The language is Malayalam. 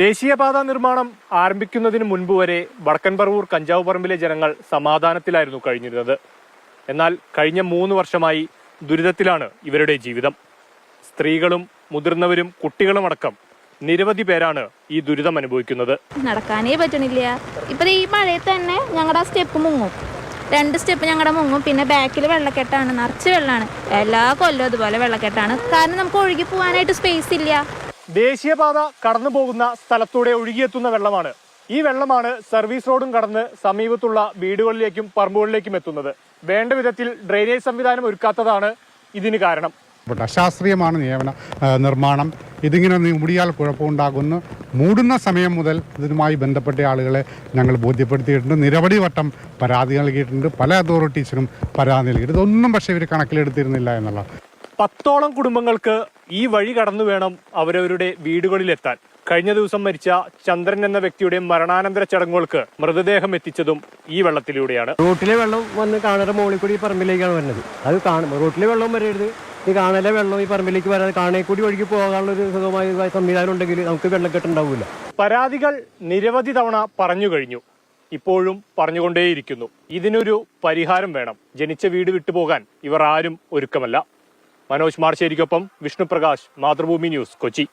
ദേശീയപാത നിർമ്മാണം ആരംഭിക്കുന്നതിന് മുൻപ് വരെ വടക്കൻ പറവൂർ കഞ്ചാവ് പറമ്പിലെ ജനങ്ങൾ സമാധാനത്തിലായിരുന്നു കഴിഞ്ഞിരുന്നത്. എന്നാൽ കഴിഞ്ഞ മൂന്ന് വർഷമായി ദുരിതത്തിലാണ് ഇവരുടെ ജീവിതം. സ്ത്രീകളും മുതിർന്നവരും കുട്ടികളുമടക്കം നിരവധി പേരാണ് ഈ ദുരിതം അനുഭവിക്കുന്നത്. നടക്കാനേ പറ്റണില്ല. ഇപ്പൊ ഈ മഴയത്ത് തന്നെ ഞങ്ങളുടെ സ്റ്റെപ്പ് മുങ്ങും. രണ്ട് സ്റ്റെപ്പ് ഞങ്ങളുടെ മുങ്ങും. പിന്നെ ബാക്കിൽ വെള്ളക്കെട്ടാണ് നിറച്ച് വെള്ളമാണ് എല്ലാ കൊല്ലം അതുപോലെ വെള്ളക്കെട്ടാണ്. കാരണം നമുക്ക് ഒഴുകി പോകാനായിട്ട് സ്പേസ് ഇല്ല. ദേശീയപാത കടന്നു പോകുന്ന സ്ഥലത്തൂടെ ഒഴുകിയെത്തുന്ന വെള്ളമാണ്. ഈ വെള്ളമാണ് സർവീസ് റോഡും കടന്ന് സമീപത്തുള്ള വീടുകളിലേക്കും പറമ്പുകളിലേക്കും എത്തുന്നത്. വേണ്ട വിധത്തിൽ ഡ്രെയിനേജ് സംവിധാനം ഒരുക്കാത്തതാണ് ഇതിന് കാരണം. അശാസ്ത്രീയമാണ് നിയമന നിർമ്മാണം. ഇതിങ്ങനെ മുടിയാൽ കുഴപ്പമുണ്ടാകുന്നു. മൂടുന്ന സമയം മുതൽ ഇതുമായി ബന്ധപ്പെട്ട ആളുകളെ ഞങ്ങൾ ബോധ്യപ്പെടുത്തിയിട്ടുണ്ട്. നിരവധി വട്ടം പരാതി നൽകിയിട്ടുണ്ട്. പല അതോറിറ്റീസിനും പരാതി നൽകിയിട്ടുണ്ട്. ഇതൊന്നും പക്ഷേ ഇവർ കണക്കിലെടുത്തിരുന്നില്ല എന്നുള്ള പത്തോളം കുടുംബങ്ങൾക്ക് ഈ വഴി കടന്നു വേണം അവരവരുടെ വീടുകളിലെത്താൻ. കഴിഞ്ഞ ദിവസം മരിച്ച ചന്ദ്രൻ എന്ന വ്യക്തിയുടെ മരണാനന്തര ചടങ്ങുകൾക്ക് മൃതദേഹം എത്തിച്ചതും ഈ വെള്ളത്തിലൂടെയാണ്. റോട്ടിലെ വെള്ളം വന്ന് കാണയുടെ മുകളിൽ കൂടി ഈ പറമ്പിലേക്കാണ് വരുന്നത്. അത് കാണും. റോട്ടിലെ വെള്ളം വരരുത് ഈ കാണലെ വെള്ളം ഈ പറമ്പിലേക്ക് വരാതെ കാണേ കൂടി ഒഴുകി പോകാനുള്ള ഒരു സുഖമായ സംവിധാനം ഉണ്ടെങ്കിൽ നമുക്ക് വെള്ളക്കെട്ട് ഉണ്ടാവില്ല. പരാതികൾ നിരവധി തവണ പറഞ്ഞു കഴിഞ്ഞു. ഇപ്പോഴും പറഞ്ഞുകൊണ്ടേയിരിക്കുന്നു. ഇതിനൊരു പരിഹാരം വേണം. ജനിച്ച വീട് വിട്ടുപോകാൻ ഇവർ ആരും ഒരുക്കമല്ല. മനോജ് മാർച്ചേരിക്കൊപ്പം വിഷ്ണുപ്രകാശ് മാതൃഭൂമി ന്യൂസ് കൊച്ചി.